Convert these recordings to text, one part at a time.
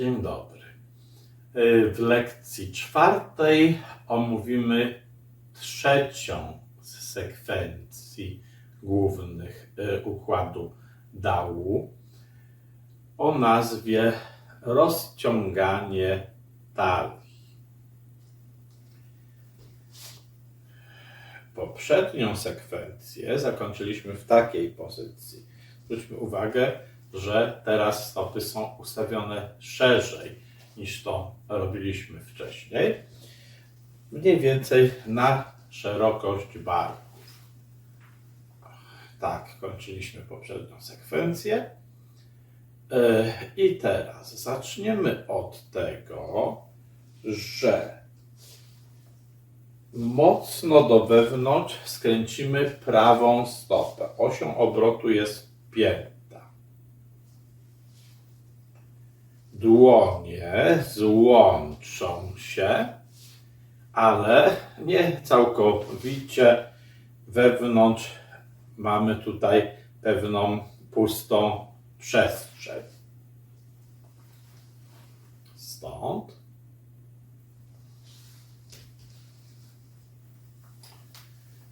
Dzień dobry. Y, W lekcji czwartej omówimy trzecią z sekwencji głównych y, układu dału o nazwie rozciąganie talii. Poprzednią sekwencję zakończyliśmy w takiej pozycji. Zwróćmy uwagę, że teraz stopy są ustawione szerzej niż to robiliśmy wcześniej. Mniej więcej na szerokość barków. Tak, kończyliśmy poprzednią sekwencję. E, I teraz zaczniemy od tego, że mocno do wewnątrz skręcimy prawą stopę. Osią obrotu jest pięta. Dłonie złączą się, ale nie całkowicie. Wewnątrz mamy tutaj pewną pustą przestrzeń. Stąd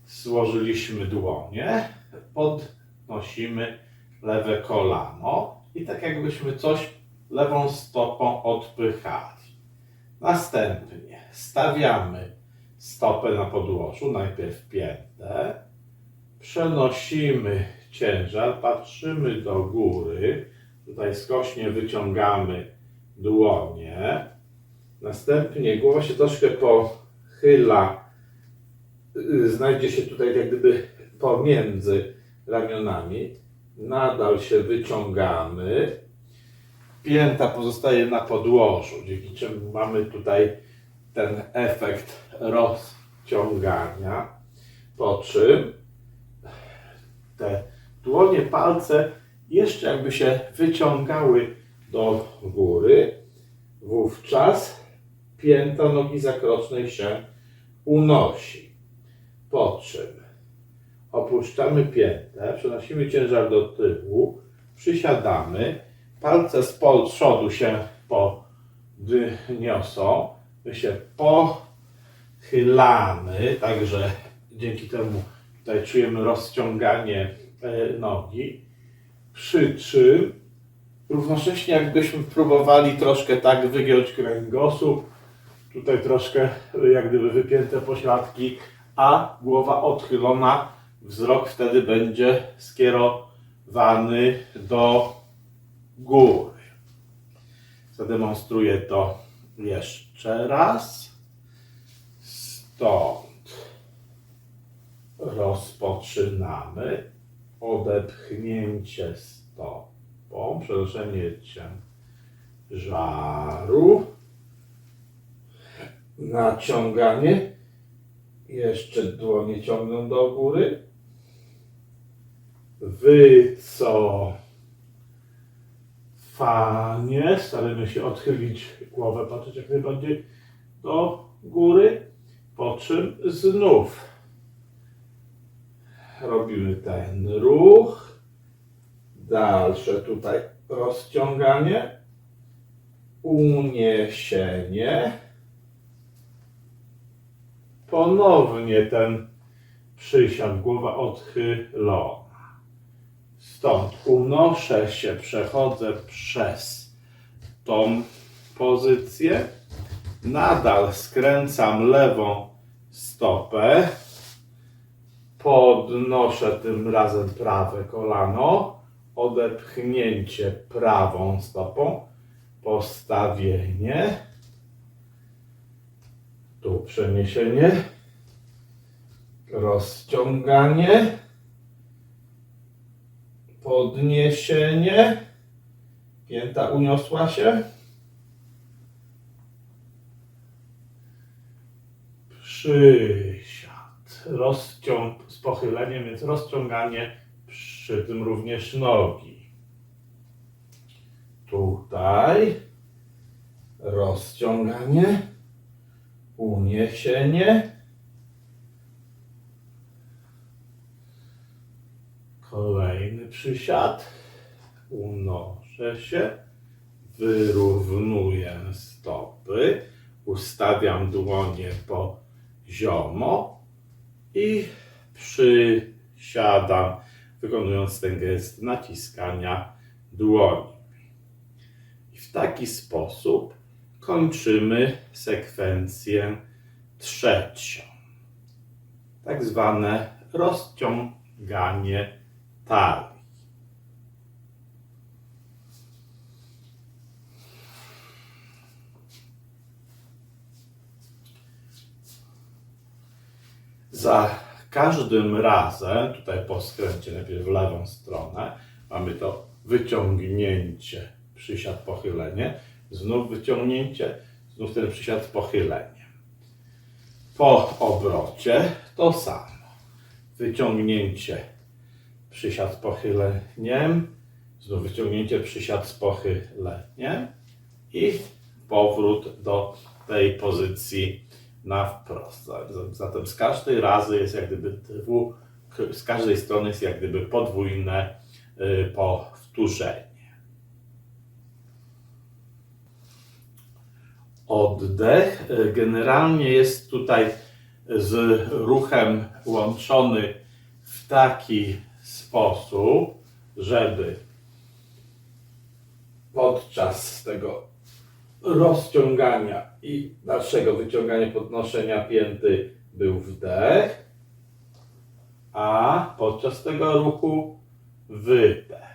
złożyliśmy dłonie, podnosimy lewe kolano i tak jakbyśmy coś lewą stopą odpychali. Następnie stawiamy stopę na podłożu, najpierw piętę, przenosimy ciężar, patrzymy do góry, tutaj skośnie wyciągamy dłonie, następnie głowa się troszkę pochyla, znajdzie się tutaj jak gdyby pomiędzy ramionami, nadal się wyciągamy, pięta pozostaje na podłożu, dzięki czemu mamy tutaj ten efekt rozciągania, po czym te dłonie, palce jeszcze jakby się wyciągały do góry, wówczas pięta nogi zakrocznej się unosi. Po czym opuszczamy piętę, przenosimy ciężar do tyłu, przysiadamy, palce z przodu się podniosą, my się pochylamy, także dzięki temu tutaj czujemy rozciąganie e, nogi, przy czym równocześnie jakbyśmy próbowali troszkę tak wygiąć kręgosłup, tutaj troszkę jak gdyby wypięte pośladki, a głowa odchylona, wzrok wtedy będzie skierowany do góry. Zademonstruję to jeszcze raz. Stąd rozpoczynamy odepchnięcie stopą, przenoszenie ciężaru, naciąganie, jeszcze dłonie ciągną do góry, wycofanie, staramy się odchylić głowę, patrzeć jak najbardziej do góry, po czym znów robimy ten ruch. Dalsze tutaj rozciąganie, uniesienie. Ponownie ten przysiad, głowa odchylona. Stąd unoszę się, przechodzę przez tą pozycję. Nadal skręcam lewą stopę. Podnoszę tym razem prawe kolano, odepchnięcie prawą stopą, postawienie, tu przeniesienie, rozciąganie, podniesienie, pięta uniosła się, przysiad, rozciąg z pochyleniem, więc rozciąganie przy tym również nogi. Tutaj rozciąganie, uniesienie, przysiad, unoszę się, Wyrównuję stopy, ustawiam dłonie poziomo i przysiadam, wykonując ten gest naciskania dłoni. I w taki sposób kończymy sekwencję trzecią. Tak zwane rozciąganie talii. Za każdym razem, tutaj po skręcie najpierw w lewą stronę, mamy to wyciągnięcie, przysiad, pochylenie, znów wyciągnięcie, znów ten przysiad, pochylenie. Po obrocie to samo. Wyciągnięcie, przysiad pochyleniem, znów wyciągnięcie, przysiad z pochyleniem i powrót do tej pozycji na wprost. Zatem z każdej razy jest jak gdyby z każdej strony jest jak gdyby podwójne y, powtórzenie. Oddech y, generalnie jest tutaj z ruchem łączony w taki sposób, żeby podczas tego rozciągania i dalszego wyciągania, podnoszenia pięty był wdech, a podczas tego ruchu wydech.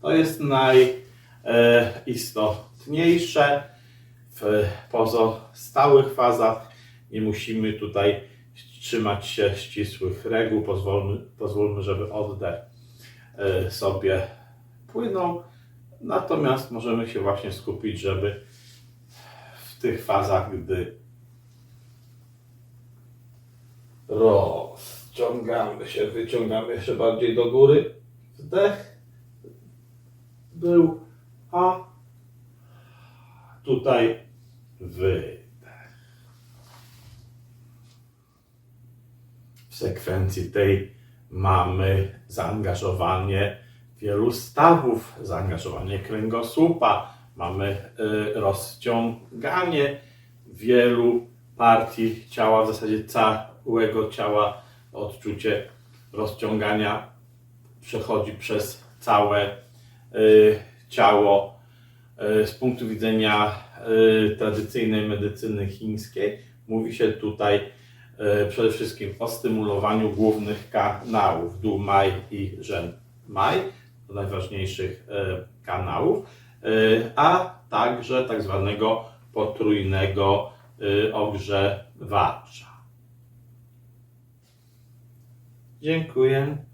To jest najistotniejsze. W pozostałych fazach nie musimy tutaj trzymać się ścisłych reguł. Pozwólmy, pozwólmy żeby oddech e, sobie płynął. Natomiast możemy się właśnie skupić, żeby tych fazach, gdy rozciągamy się, wyciągamy jeszcze bardziej do góry, wdech był, a tutaj wydech. W sekwencji tej mamy zaangażowanie wielu stawów, zaangażowanie kręgosłupa, mamy y, rozciąganie wielu partii ciała, w zasadzie całego ciała. Odczucie rozciągania przechodzi przez całe y, ciało. Y, Z punktu widzenia tradycyjnej medycyny chińskiej mówi się tutaj przede wszystkim o stymulowaniu głównych kanałów Du Mai i Zhen Mai, najważniejszych kanałów, a także tak zwanego potrójnego e, ogrzewacza. Dziękuję.